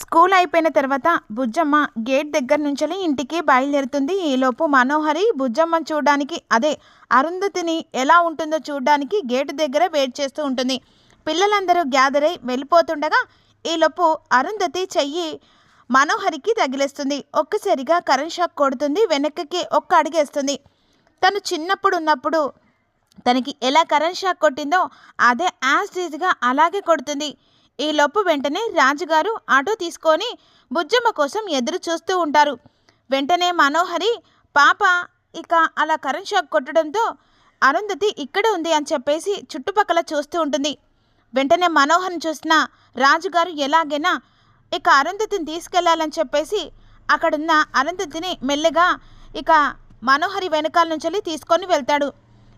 School అయిపోయిన తర్వాత Bujjamma gate దగ్గర నుంచి ఇంటికి బయలుదేరుతుంది. ఈలోపు మనోహరి బుజ్జమ్మ చూడడానికి అదే అరుంధతిని ఎలా ఉంటుందో చూడడానికి గేటు దగ్గర వెయిట్ చేస్తూ ఉంటుంది. పిల్లలందరూ గ్యాదర్ అయి వెళ్ళిపోతుండగా ఈలోపు అరుంధతి చెయ్యి మనోహరికి తగిలేస్తుంది. ఒక్కసారిగా కరెంట్ షాక్ కొడుతుంది. వెనక్కి ఒక్క అడిగేస్తుంది. తను చిన్నప్పుడు ఉన్నప్పుడు తనకి ఎలా కరెంట్ షాక్ కొట్టిందో అదే యాజ్ ఈజ్గా అలాగే కొడుతుంది. ఈ లోపు వెంటనే రాజుగారు ఆటో తీసుకొని బుజ్జమ్మ కోసం ఎదురు చూస్తూ ఉంటారు. వెంటనే మనోహరి పాప ఇక అలా కరెంట్ షాక్ కొట్టడంతో అరుంధతి ఇక్కడ ఉంది అని చెప్పేసి చుట్టుపక్కల చూస్తూ ఉంటుంది. వెంటనే మనోహర్ని చూసిన రాజుగారు ఎలాగైనా ఇక అరుంధతిని తీసుకెళ్ళాలని చెప్పేసి అక్కడున్న అరుంధతిని మెల్లగా ఇక మనోహరి వెనకాల నుంచి తీసుకొని వెళ్తాడు.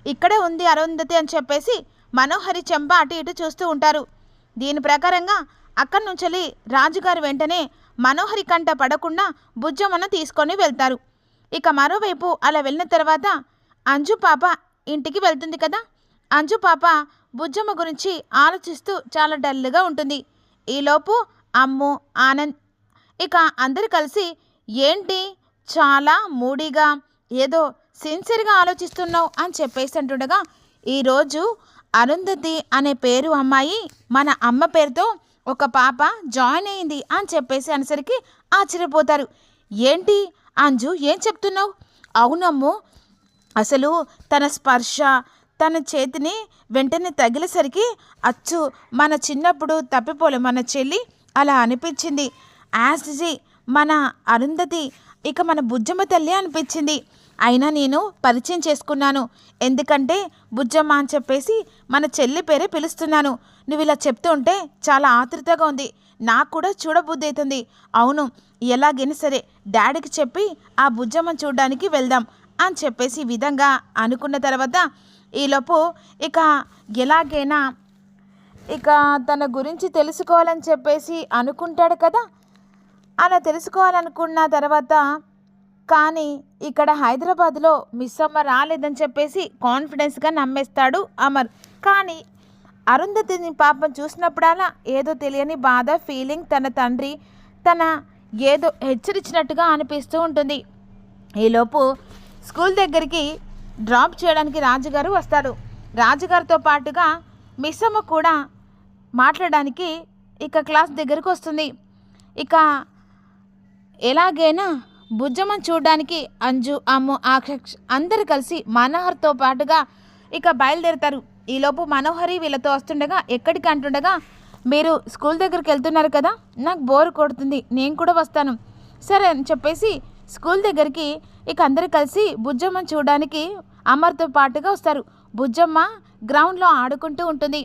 ఇక్కడే ఉంది అరుంధతి అని చెప్పేసి మనోహరి చెంప అటు ఇటు చూస్తూ ఉంటారు. దీని ప్రకారంగా అక్కడి నుంచి రాజుగారు వెంటనే మనోహరి కంట పడకుండా బుజ్జమ్మను తీసుకొని వెళ్తారు. ఇక మరోవైపు అలా వెళ్ళిన తర్వాత అంజు పాప ఇంటికి వెళ్తుంది కదా? అంజు పాప బుజ్జమ్మ గురించి ఆలోచిస్తూ చాలా డల్గా ఉంటుంది. ఈలోపు అమ్ము ఆనంద్ ఇక అందరు కలిసి ఏంటి చాలా మూడీగా ఏదో సిన్సియర్గా ఆలోచిస్తున్నావు అని చెప్పేసి అంటుండగా ఈరోజు అరుంధతి అనే పేరు అమ్మాయి మన అమ్మ పేరుతో ఒక పాప జాయిన్ అయింది అని చెప్పేసి అనేసరికి ఆశ్చర్యపోతారు. ఏంటి అంజు ఏం చెప్తున్నావు? అవునమ్ము అసలు తన స్పర్శ తన చేతిని వెంటనే తగిలేసరికి అచ్చు మన చిన్నప్పుడు తప్పిపోలే మన చెల్లి అలా అనిపించింది. యాస్జీ మన అరుంధతి ఇక మన బుజ్జమ్మ తల్లి అనిపించింది. అయినా నేను పరిచయం చేసుకున్నాను. ఎందుకంటే బుజ్జమ్మ అని చెప్పేసి మన చెల్లి పేరే పిలుస్తున్నాను. నువ్వు ఇలా చెప్తూ ఉంటే చాలా ఆతృతగా ఉంది. నాకు కూడా చూడబుద్ధి అవుతుంది అవును ఎలాగైనా సరే డాడీకి చెప్పి ఆ బుజ్జమ్మ చూడడానికి వెళ్దాం అని చెప్పేసి విధంగా అనుకున్న తర్వాత ఈలోపు ఇక ఎలాగైనా ఇక తన గురించి తెలుసుకోవాలని చెప్పేసి అనుకుంటాడు కదా? అలా తెలుసుకోవాలనుకున్న తర్వాత కానీ ఇక్కడ హైదరాబాద్లో మిస్ అమ్మ రాలేదని చెప్పేసి కాన్ఫిడెన్స్గా నమ్మేస్తాడు అమర్. కానీ అరుంధతిని పాపం చూసినప్పుడల్లా ఏదో తెలియని బాధ ఫీలింగ్ తన తండ్రి తన ఏదో హెచ్చరించినట్టుగా అనిపిస్తూ ఉంటుంది. ఈలోపు స్కూల్ దగ్గరికి డ్రాప్ చేయడానికి రాజుగారు వస్తాడు రాజుగారితో పాటుగా మిస్ అమ్మ కూడా మాట్లాడడానికి ఇక క్లాస్ దగ్గరికి వస్తుంది. ఇక ఎలాగైనా బుజ్జమ్మని చూడడానికి అంజు అమ్ము ఆక్ష అందరు కలిసి మనోహర్తో పాటుగా ఇక బయలుదేరుతారు. ఈలోపు మనోహరి వీళ్ళతో వస్తుండగా ఎక్కడికి అంటుండగా మీరు స్కూల్ దగ్గరికి వెళ్తున్నారు కదా నాకు బోర్ కొడుతుంది నేను కూడా వస్తాను. సరే అని చెప్పేసి స్కూల్ దగ్గరికి ఇక అందరు కలిసి బుజ్జమ్మ చూడడానికి అమర్తో పాటుగా వస్తారు. బుజ్జమ్మ గ్రౌండ్లో ఆడుకుంటూ ఉంటుంది.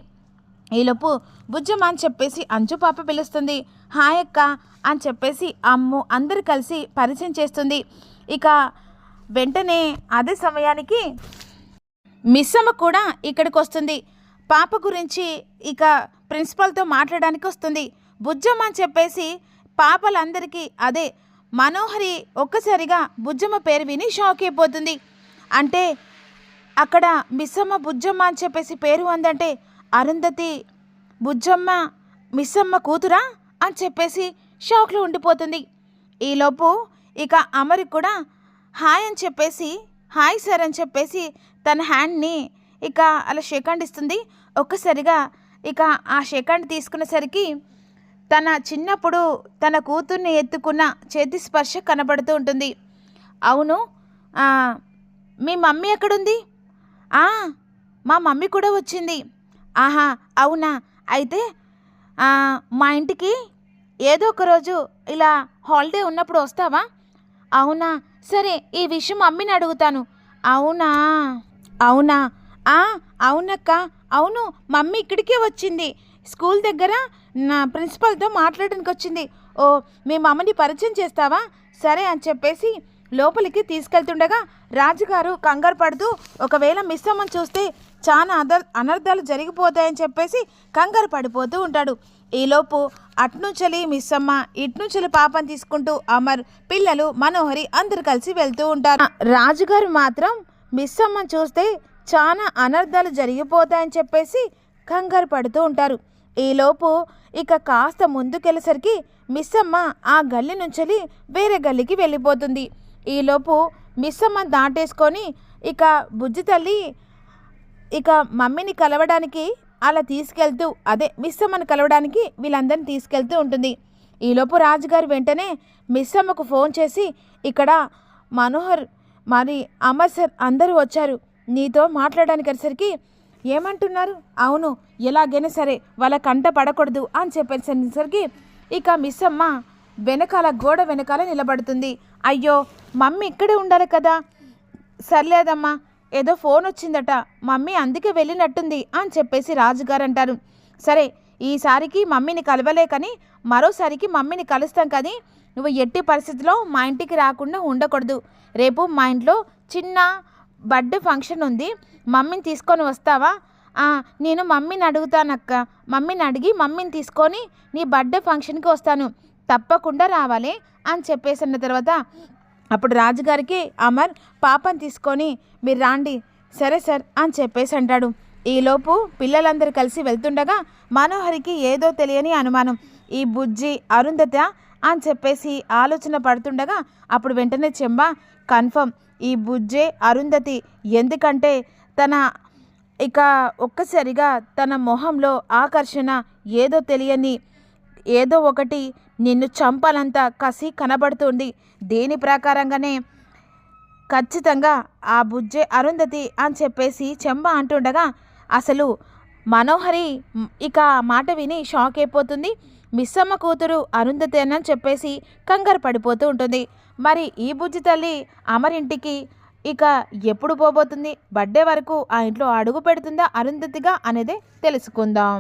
ఈలోపు బుజ్జమ్మ అని చెప్పేసి అంజు పాప పిలుస్తుంది. హాయ్ అక్క అని చెప్పేసి అమ్ము అందరు కలిసి పరిచయం చేస్తుంది. ఇక వెంటనే అదే సమయానికి మిస్సమ్మ కూడా ఇక్కడికి వస్తుంది. పాప గురించి ఇక ప్రిన్సిపాల్తో మాట్లాడడానికి వస్తుంది. బుజ్జమ్మ అని చెప్పేసి పాపలందరికీ అదే మనోహరి ఒక్కసారిగా బుజ్జమ్మ పేరు విని షాక్ అయిపోతుంది. అంటే అక్కడ మిస్సమ్మ బుజ్జమ్మ అని చెప్పేసి పేరు ఉందంటే అరుంధతి బుజ్జమ్మ మిస్సమ్మ కూతురా? అని చెప్పేసి షాక్లో ఉండిపోతుంది. ఈలోపు ఇక అమరి కూడా హాయ్ అని చెప్పేసి హాయ్ సార్ అని చెప్పేసి తన హ్యాండ్ని ఇక అలా షేక్ హ్యాండ్ ఇస్తుంది. ఒక్కసారిగా ఇక ఆ షేక్ హ్యాండ్ తీసుకునేసరికి తన చిన్నప్పుడు తన కూతుర్ని ఎత్తుకున్న చేతి స్పర్శ కనబడుతూ ఉంటుంది. అవును మీ మమ్మీ ఎక్కడుంది? మా మమ్మీ కూడా వచ్చింది. ఆహా అవునా? అయితే మా ఇంటికి ఏదో ఒక రోజు ఇలా హాలిడే ఉన్నప్పుడు వస్తావా? అవునా? సరే ఈ విషయం మమ్మీని అడుగుతాను. అవునా? అవునా? ఆ, అవునక్క. అవును మమ్మీ ఇక్కడికే వచ్చింది. స్కూల్ దగ్గర నా ప్రిన్సిపల్తో మాట్లాడడానికి వచ్చింది. ఓ మీ మమ్మని పరిచయం చేస్తావా? సరే అని చెప్పేసి లోపలికి తీసుకెళ్తుండగా రాజుగారు కంగారు పడుతూ ఒకవేళ మిస్ అమ్మని చూస్తే చాలా అద అనర్థాలు జరిగిపోతాయని చెప్పేసి కంగారు పడిపోతూ ఉంటాడు. ఈలోపు అట్నుంచలి మిస్సమ్మ ఇట్నుంచలి పాపం తీసుకుంటూ అమర్ పిల్లలు మనోహరి అందరు కలిసి వెళ్తూ ఉంటారు. రాజుగారు మాత్రం మిస్సమ్మ చూస్తే చాలా అనర్థాలు జరిగిపోతాయని చెప్పేసి కంగారు పడుతూ ఉంటారు. ఈలోపు ఇక కాస్త ముందుకెళ్ళేసరికి మిస్సమ్మ ఆ గల్లి నుంచి వేరే గల్లికి వెళ్ళిపోతుంది. ఈలోపు మిస్సమ్మ దాటేసుకొని ఇక బుజ్జి తల్లి ఇక మమ్మీని కలవడానికి అలా తీసుకెళ్తూ అదే మిస్ అమ్మను కలవడానికి వీళ్ళందరిని తీసుకెళ్తూ ఉంటుంది. ఈలోపు రాజుగారు వెంటనే మిస్ అమ్మకు ఫోన్ చేసి ఇక్కడ మనోహర్ మరి అమర్ సార్ అందరూ వచ్చారు. నీతో మాట్లాడడానికి వచ్చేసరికి ఏమంటున్నారు? అవును ఎలాగైనా సరే వాళ్ళ కంట పడకూడదు అని చెప్పేసరికి ఇక మిస్ అమ్మ వెనకాల గోడ వెనకాల నిలబడుతుంది. అయ్యో మమ్మీ ఇక్కడే ఉండాలి కదా. సర్లేదమ్మా ఏదో ఫోన్ వచ్చిందట మమ్మీ అందుకే వెళ్ళినట్టుంది అని చెప్పేసి రాజుగారు అంటారు సరే ఈసారికి మమ్మీని కలవలేకని మరోసారికి మమ్మీని కలుస్తాం కానీ నువ్వు ఎట్టి పరిస్థితిలో మా ఇంటికి రాకుండా ఉండకూడదు. రేపు మా ఇంట్లో చిన్న బర్త్డే ఫంక్షన్ ఉంది మమ్మీని తీసుకొని వస్తావా? నేను మమ్మీని అడుగుతానక్క. మమ్మీని అడిగి మమ్మీని తీసుకొని నీ బర్త్డే ఫంక్షన్కి వస్తాను. తప్పకుండా రావాలి అని చెప్పేసిన తర్వాత అప్పుడు రాజుగారికి అమర్ పాపం తీసుకొని మీరు రాండి సరే సార్ అని చెప్పేసి అంటాడు. ఈలోపు పిల్లలందరూ కలిసి వెళ్తుండగా మనోహరికి ఏదో తెలియని అనుమానం ఈ బుజ్జి అరుంధత అని చెప్పేసి ఆలోచన పడుతుండగా అప్పుడు వెంటనే చెంబ కన్ఫర్మ్ ఈ బుజ్జే అరుంధతి. ఎందుకంటే తన ఇక ఒక్కసారిగా తన మొహంలో ఆకర్షణ ఏదో తెలియని ఏదో ఒకటి నిన్ను చంపాలంత కసి కనబడుతుంది. దేని ప్రకారంగానే ఖచ్చితంగా ఆ బుజ్జే అరుంధతి అని చెప్పేసి చెంబ అంటుండగా అసలు మనోహరి ఇక మాట విని షాక్ అయిపోతుంది. మిస్సమ్మ కూతురు అరుంధతి అని చెప్పేసి కంగారు పడిపోతూ ఉంటుంది. మరి ఈ బుజ్జి తల్లి అమరింటికి ఇక ఎప్పుడు పోబోతుంది? బర్త్డే వరకు ఆ ఇంట్లో అడుగు పెడుతుందా అరుంధతిగా అనేది తెలుసుకుందాం.